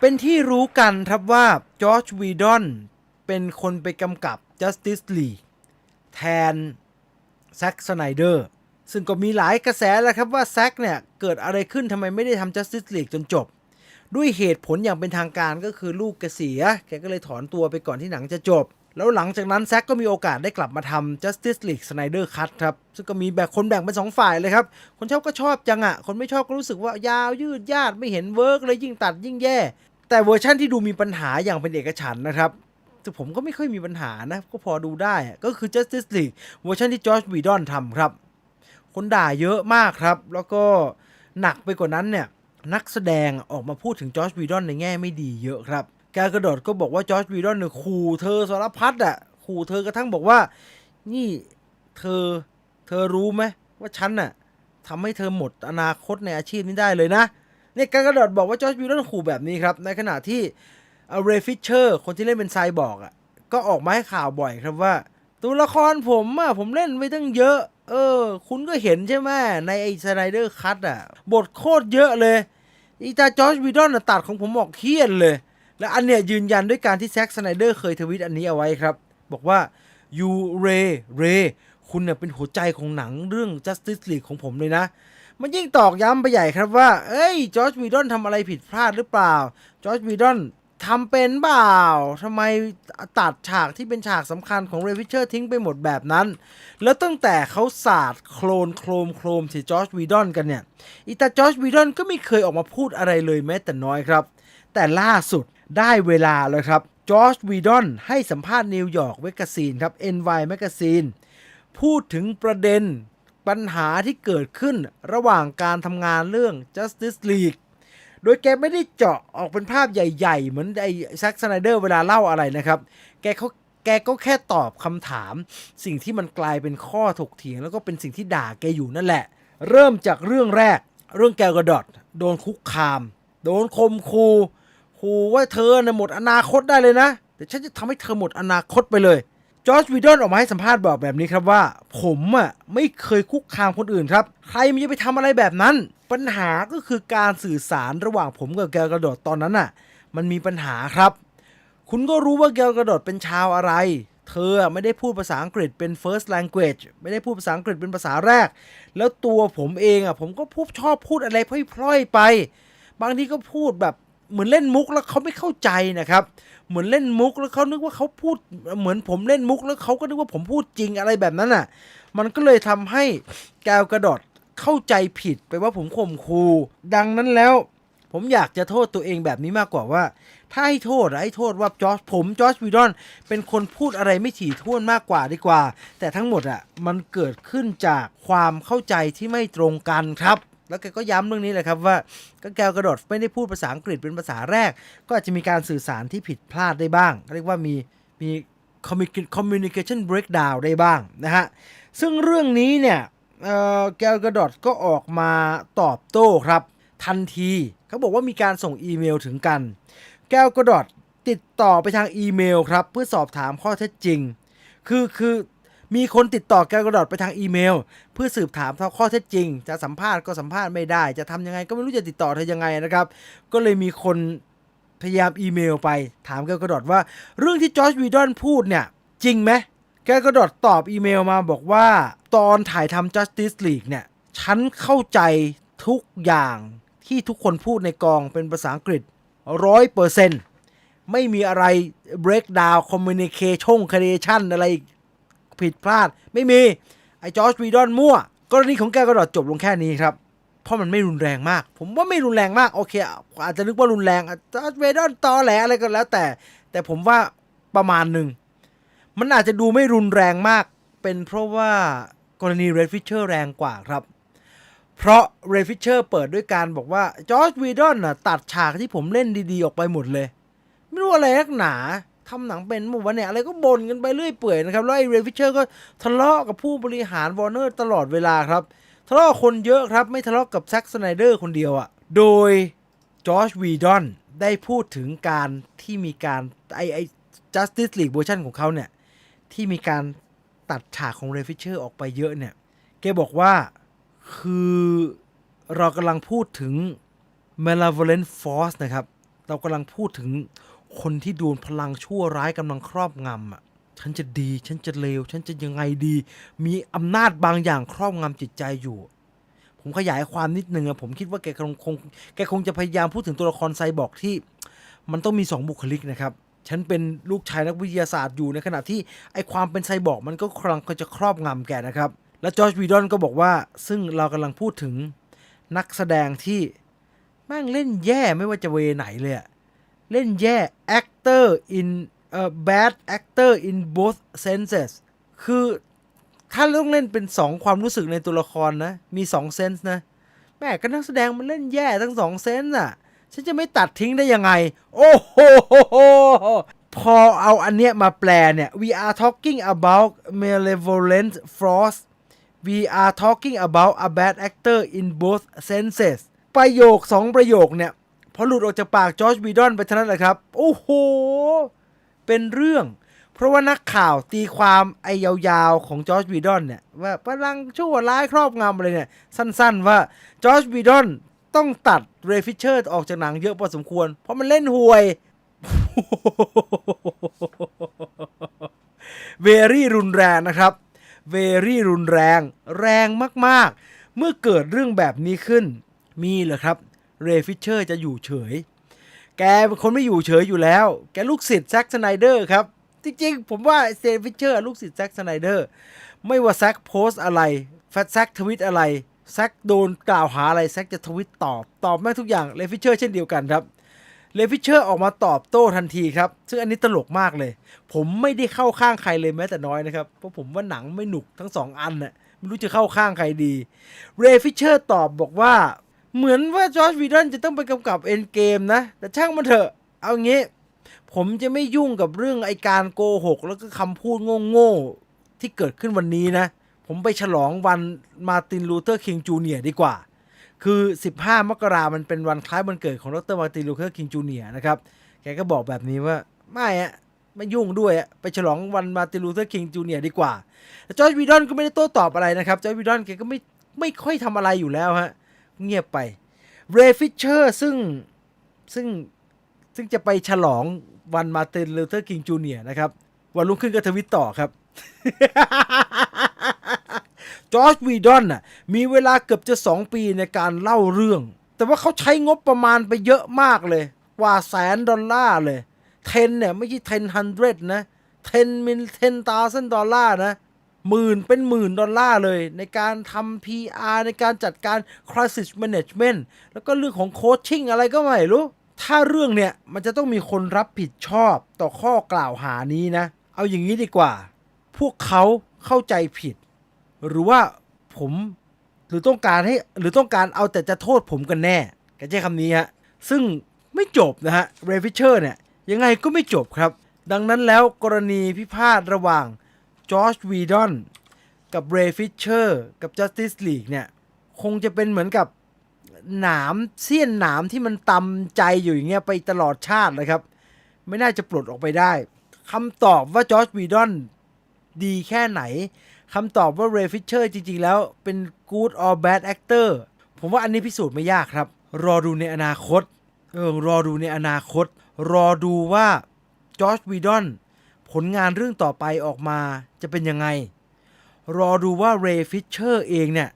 เป็นที่รู้กันครับว่าจอร์จวีดอนเป็นคนไปกำกับ Justice League แทนแซ็กสไนเดอร์ซึ่งก็มีหลายกระแสแล้วครับว่าแซ็กเนี่ยเกิดอะไรขึ้นทำไมไม่ได้ทำ Justice League จนจบ ด้วยเหตุผลอย่างเป็นทางการก็คือลูกแกเสีย แกก็เลยถอนตัวไปก่อนที่หนังจะจบ แล้วหลังจากนั้นแซ็กก็มีโอกาสได้กลับมาทำ Justice League Snyder Cut ครับ ซึ่งก็มีแบบคนแบ่งเป็นสองฝ่ายเลยครับ คนชอบก็ชอบจังอะ่ะคนไม่ชอบก็รู้สึกว่ายาวยืดยาดไม่เห็นเวิร์กเลยยิ่งตัดยิ่งแย่ แต่เวอร์ชั่นที่ดูมีปัญหาอย่างเป็นเอกฉันนะครับแต่ผมก็ไม่ค่อยมีปัญหานะ ก็พอดูได้ก็คือ Justice League เวอร์ชันที่จอร์จวีดอนทำครับ คนด่าเยอะมากครับ แล้วก็หนักไปกว่านั้นเนี่ย นักแสดงออกมาพูดถึงจอร์จวีดอนในแง่ไม่ดีเยอะครับแกกระโดดก็บอกว่าจอร์จวีดอนเนี่ยขู่เธอสารพัดอะขู่เธอกระทั่งบอกว่า นี่เธอเธอรู้ไหมว่าฉันน่ะทำให้เธอหมดอนาคตในอาชีพนี้ได้เลยนะ เนี่ยแกกระโดดบอกว่าจอร์จวีดอนขู่แบบนี้ครับ ในขณะที่เรฟิชเชอร์ คนที่เล่นเป็นไซบอร์กอะก็ออกมาให้ข่าวบ่อยครับว่า ตัวละครผมอะผมเล่นไปตั้งเยอะ เออ คุณก็เห็นใช่ไหมในไอ้สไนเดอร์คัตอะ บทโคตรเยอะเลยอีตาจอร์จวีดอนน่ะตัดของผมออกเคียนเลย และอันเนี้ยยืนยันด้วยการที่แซ็กสไนเดอร์เคยทวิตอันนี้เอาไว้ครับ บอกว่ายูเรเรคุณเนี่ยเป็นหัวใจของหนังเรื่อง Justice League ของผมเลยนะ มันยิ่งตอกย้ำไปใหญ่ครับว่า เอ้ยจอร์จวีดอนทำอะไรผิดพลาดหรือเปล่า จอร์จวีดอนทำเป็นเปล่าทำไมตัดฉากที่เป็นฉากสำคัญของเรวิเชอร์ทิ้งไปหมดแบบนั้น แล้วตั้งแต่เขาสาดโคลนโครมโครมที่จอร์จวีดอนกันเนี่ยอีตาจอร์จวีดอนก็ไม่เคยออกมาพูดอะไรเลยแม้แต่น้อยครับ แต่ล่าสุดได้เวลาแล้วครับจอร์จวีดอนให้สัมภาษณ์นิวยอร์กเวกซีนครับ NY Magazine พูดถึงประเด็น ปัญหาที่เกิดขึ้นระหว่างการทำงานเรื่อง Justice League โดยแกไม่ได้เจาะออกเป็นภาพใหญ่ ๆ เหมือนไอ้ซ็กสไนเดอร์เวลาเล่าอะไรนะครับ แกเขาแกก็แค่ตอบคำถาม สิ่งที่มันกลายเป็นข้อถกเถียง แล้วก็เป็นสิ่งที่ด่าแกอยู่นั่นแหละ เริ่มจากเรื่องแรก เรื่องแกลกระดอดโดนคุกคาม โดนคมคูคูว่าเธอน่ะหมดอนาคตได้เลยนะแต่ฉันจะทำให้เธอหมดอนาคตไปเลย จอร์จวีดอนออกมาให้สัมภาษณ์บอกแบบนี้ครับว่า ผมอะไม่เคยคุกคามคนอื่นครับ ใครมันจะไปทำอะไรแบบนั้น ปัญหาก็คือการสื่อสารระหว่างผมกับแกลกระโดดตอนนั้นน่ะ มันมีปัญหาครับ คุณก็รู้ว่าแกลกระโดดเป็นชาวอะไร เธอไม่ได้พูดภาษาอังกฤษเป็น first language ไม่ได้พูดภาษาอังกฤษเป็นภาษาแรก แล้วตัวผมเองอะผมก็พูดชอบพูดอะไรพล่อยๆไป บางทีก็พูดแบบ เหมือนเล่นมุกแล้วเขาไม่เข้าใจนะครับ เหมือนเล่นมุกแล้วเขานึกว่าเขาพูดเหมือนผมเล่นมุกแล้วเขาก็นึกว่าผมพูดจริงอะไรแบบนั้นอะ มันก็เลยทำให้แกวกระดดเข้าใจผิดไปว่าผมข่มคูดังนั้นแล้ว ผมอยากจะโทษตัวเองแบบนี้มากกว่าว่า ถ้าให้โทษอให้โทษว่าจอร์จผมจอร์จวีดอน เป็นคนพูดอะไรไม่ถี่ถ้วนมากกว่าดีกว่า แต่ทั้งหมดอะมันเกิดขึ้นจากความเข้าใจที่ไม่ตรงกันครับ แล้วแกก็ย้ำเรื่องนี้แหละครับว่าก็แกวกระโดดไม่ได้พูดภาษาอังกฤษเป็นภาษาแรก ก็อาจจะมีการสื่อสารที่ผิดพลาดได้บ้าง เรียกว่ามีมี communic- communication breakdown ได้บ้างนะฮะ ซึ่งเรื่องนี้เนี่ยแกลกระดอดก็ออกมาตอบโต้ครับ ทันทีเขาบอกว่ามีการส่งอีเมลถึงกัน แกลกระดอดติดต่อไปทางอีเมลครับ เพื่อสอบถามข้อเท็จจริง คือคือ มีคนติดต่อแกลกระดอดไปทางอีเมล เพื่อสืบถามข้อเท็จจริง จะสัมภาษณ์ก็สัมภาษณ์ไม่ได้ จะทำยังไงก็ไม่รู้จะติดต่อเธอยังไงนะครับ ก็เลยมีคนพยายามอีเมลไปถามแกลกระดอดว่า เรื่องที่จอร์จวีดอนพูดเนี่ย จริงไหมแกก็ดอดตอบอีเมลมาบอกว่า ตอนถ่ายทำ Justice League เนี่ยฉันเข้าใจทุกอย่างที่ทุกคนพูดในกองเป็นภาษาอังกฤษร้อยเปอร์เซ็นต์ไม่มีอะไร breakdown communication creation อะไร ผิดพลาดไม่มี ไอ้จอร์จวีดอนมั่ว กรณีของแกก็ดดจบลงแค่นี้ครับ เพราะมันไม่รุนแรงมาก ผมว่าไม่รุนแรงมาก โอเค อาจจะนึกว่ารุนแรงจอร์จวีดอนตอแหลอะไรก็แล้วแต่ แต่ผมว่าประมาณหนึ่ง มันอาจจะดูไม่รุนแรงมาก เป็นเพราะว่ากรณีเรดฟิชเชอร์แรงกว่าครับเพราะเรดฟิชเชอร์เปิดด้วยการบอกว่าจอร์จวีดอนน่ะตัดฉากที่ผมเล่นดีๆ ออกไปหมดเลย ไม่รู้อะไรนักหนา ทำหนังเป็นหมดวันเนี่ยอะไรก็บ่นกันไปเรื่อยเปื่อยนะครับ แล้วไอ้เรดฟิชเชอร์ก็ทะเลาะกับผู้บริหารวอร์เนอร์ตลอดเวลาครับ ทะเลาะคนเยอะครับ ไม่ทะเลาะกับแซ็กสไนเดอร์คนเดียวอะ่ะ โดยจอร์จวีดอนได้พูดถึงการที่มีการไอไอ Justice League เวอร์ชันของเขาเนี่ย ที่มีการตัดฉากของเรฟิเชอร์ออกไปเยอะเนี่ย แกบอกว่าคือเรากำลังพูดถึง malevolent force นะครับ เรากำลังพูดถึง คนที่โดนพลังชั่วร้ายกำลังครอบงำอะฉันจะดี ฉันจะเลว ฉันจะยังไงดี มีอำนาจบางอย่างครอบงำจิตใจอยู่ ผมขยายความนิดนึงอะผมคิดว่าแกคงคงแกคงจะพยายามพูดถึงตัวละครไซบอร์กที่ มันต้องมีสองบุคลิกนะครับ ฉันเป็นลูกชายนักวิทยาศาสตร์อยู่ในขณะที่ไอความเป็นไซบอร์กมันก็กำลังจะครอบงำแกนะครับ และจอร์จวีดอนก็บอกว่า ซึ่งเรากำลังพูดถึงนักแสดงที่แม่งเล่นแย่ไม่ว่าจะเวไหนเลยอะ เล่นแย่ actor in เอ่อ bad actor in both senses คือถ้าต้องเล่นเป็นสองความรู้สึกในตัวละครนะ มีสองเซนส์นะ แม่ก็นักแสดงมันเล่นแย่ทั้งสองเซนส์อะ ฉันจะไม่ตัดทิ้งได้ยังไง โอ้โหพอเอาอันเนี้ยมาแปลเนี่ย we are talking about malevolent force we are talking about a bad actor in both senses ประโยคสองประโยคเนี่ย พอหลุดออกจากปากจอร์จวีดอนไปเท่านั้นแหละครับ โอ้โห เป็นเรื่อง เพราะว่านักข่าวตีความไอ้ยาวๆของจอร์จวีดอนเนี่ย ว่าพลังชั่วร้ายครอบงำอะไรเนี่ย สั้นๆว่าจอร์จวีดอนต้องตัดเรฟิเชอร์ออกจากหนังเยอะพอสมควร เพราะมันเล่นห่วยเวรี่รุนแรงนะครับ เวรี่รุนแรง แรงมากๆ เมื่อเกิดเรื่องแบบนี้ขึ้น มีเหรอครับ เรฟิเชอร์จะอยู่เฉย แกเป็นคนไม่อยู่เฉยอยู่แล้ว แกลูกศิษย์แซ็กสไนเดอร์ครับ จริงๆ ผมว่าเซฟิเชอร์ลูกศิษย์แซ็กสไนเดอร์ ไม่ว่าแซ็กโพสอะไรแฟตแซ็กทวิตอะไรแซ็กโดนกล่าวหาอะไรแซ็กจะทวิตตอบตอบแม่งทุกอย่างเลฟิเชอร์เช่นเดียวกันครับเลฟิเชอร์ออกมาตอบโต้ทันทีครับ ซึ่งอันนี้ตลกมากเลย ผมไม่ได้เข้าข้างใครเลยแม้แต่น้อยนะครับ เพราะผมว่าหนังไม่หนุกทั้งสองอันน่ะไม่รู้จะเข้าข้างใครดีเรฟิเชอร์ตอบบอกว่า เหมือนว่าจอร์จวีดอนจะต้องไปกำกับเอ็นเกมนะ แต่ช่างมันเถอะ เอางี้ ผมจะไม่ยุ่งกับเรื่องไอการโกหก แล้วก็คำพูดโง่ๆ ที่เกิดขึ้นวันนี้นะ ผมไปฉลองวันมาตินลูเทอร์คิงจูเนียดีกว่า คือ 15 มกรามันเป็นวันคล้ายวันเกิดของดรมาตินลูเทอร์คิงจูเนียนะครับ แกก็บอกแบบนี้ว่า ไม่อะไม่ยุ่งด้วยอะไปฉลองวันมาตินลูเทอร์คิงจูเนียดีกว่าแต่จอร์จวีดอนก็ไม่ได้โต้ตอบอะไรนะครับจอร์จวีดอนแกก็ไม่ไม่ค่อยทำอะไรอยู่แล้วฮะ เงียบไปเรฟิชเชอร์ซึ่งซึ่งซึ่งจะไปฉลองวันมาตินลูเทอร์คิงจูเนียนะครับ วันรุ่งขึ้นก็ทวิตต่อครับจอร์จวีดอนน่ะมีเวลาเกือบจะ 2 ปีในการเล่าเรื่อง แต่ว่าเขาใช้งบประมาณไปเยอะมากเลย กว่าแสนดอลลาร์เลยเทนเนี่ยไม่ใช่เทนฮันเดรนะเทนมิลเทนตาเซนดอลลาร์นะ หมื่นเป็นหมื่นดอลลาร์เลย ในการทำ PR ในการจัดการ crisis management แล้วก็เรื่องของโคชชิ่งอะไรก็ไม่รู้ ถ้าเรื่องเนี่ย มันจะต้องมีคนรับผิดชอบต่อข้อกล่าวหานี้นะ เอาอย่างนี้ดีกว่า พวกเขาเข้าใจผิด หรือว่าผมหรือต้องการให้หรือต้องการเอาแต่จะโทษผมกันแน่แกใช้คำนี้ฮะ ซึ่งไม่จบนะฮะเรฟิเชอร์เนี่ยยังไงก็ไม่จบครับ ดังนั้นแล้วกรณีพิพาทระหว่าง จอร์จวีดอนกับเรฟิชเชอร์กับ Justice League เนี่ย คงจะเป็นเหมือนกับหนามเสี้ยนหนามที่มันตำใจอยู่อย่างเงี้ยไปตลอดชาติเลยครับ ไม่น่าจะปลดออกไปได้คำตอบว่าจอร์จวีดอนดีแค่ไหนคำตอบว่าเรฟิชเชอร์จริง ๆ แล้วเป็น good or bad actor ผมว่าอันนี้พิสูจน์ไม่ยากครับ รอดูในอนาคต เออ รอดูในอนาคต รอดูว่าจอร์จวีดอน ผลงานเรื่องต่อไปออกมาจะเป็นยังไง รอดูว่าเรฟิชเชอร์เองเนี่ย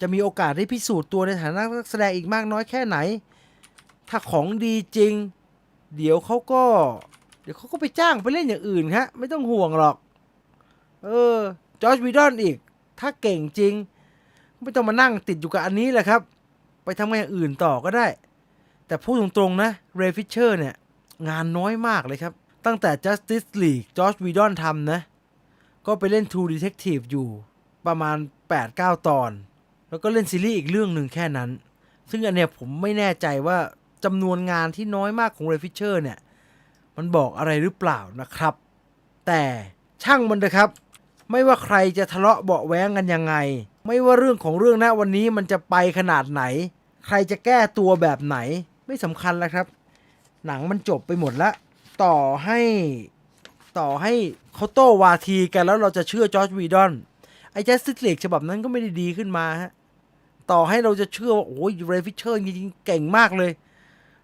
จะมีโอกาสได้พิสูจน์ตัวในฐานะนักแสดงอีกมากน้อยแค่ไหน ถ้าของดีจริง เดี๋ยวเขาก็ เดี๋ยวเขาก็ไปจ้างไปเล่นอย่างอื่นฮะ ไม่ต้องห่วงหรอก เออจอร์จวีดอนอีก ถ้าเก่งจริง ไม่ต้องมานั่งติดอยู่กับอันนี้แหละครับ ไปทำงานอย่างอื่นต่อก็ได้ แต่พูดตรงๆนะเรฟิชเชอร์เนี่ย งานน้อยมากเลยครับ ตั้งแต่ Justice League จอร์จวีดอนทำนะ ก็ไปเล่น True Detective อยู่ประมาณ 8-9 ตอน แล้วก็เล่นซีรีส์อีกเรื่องหนึ่งแค่นั้น ซึ่งอันเนี้ยผมไม่แน่ใจว่าจำนวนงานที่น้อยมากของเรฟิเชอร์เนี่ย มันบอกอะไรหรือเปล่านะครับ แต่ช่างมันเถอะครับ ไม่ว่าใครจะทะเลาะเบาะแว้งกันยังไง ไม่ว่าเรื่องของเรื่องนะวันนี้มันจะไปขนาดไหน ใครจะแก้ตัวแบบไหน ไม่สำคัญแล้วครับ หนังมันจบไปหมดแล้ว ต่อให้ต่อให้เขาโต้วาทีกันแล้วเราจะเชื่อจอร์จวีดอน ไอ้ Justice League ฉบับนั้นก็ไม่ได้ดีขึ้นมาฮะต่อให้เราจะเชื่อว่าโอ้ยเรฟิเชอร์จริงๆเก่งมากเลย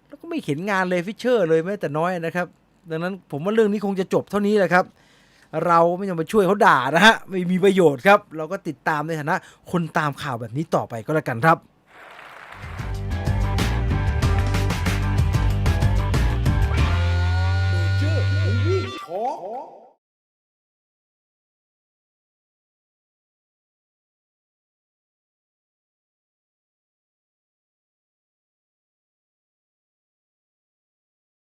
แล้วก็ไม่เห็นงานเลยฟิชเชอร์เลยแม้แต่น้อยนะครับ ดังนั้นผมว่าเรื่องนี้คงจะจบเท่านี้แหละครับ เราไม่ต้องไปช่วยเขาด่านะฮะไม่มีประโยชน์ครับ เราก็ติดตามในฐานะ คนตามข่าวแบบนี้ต่อไปก็แล้วกันครับ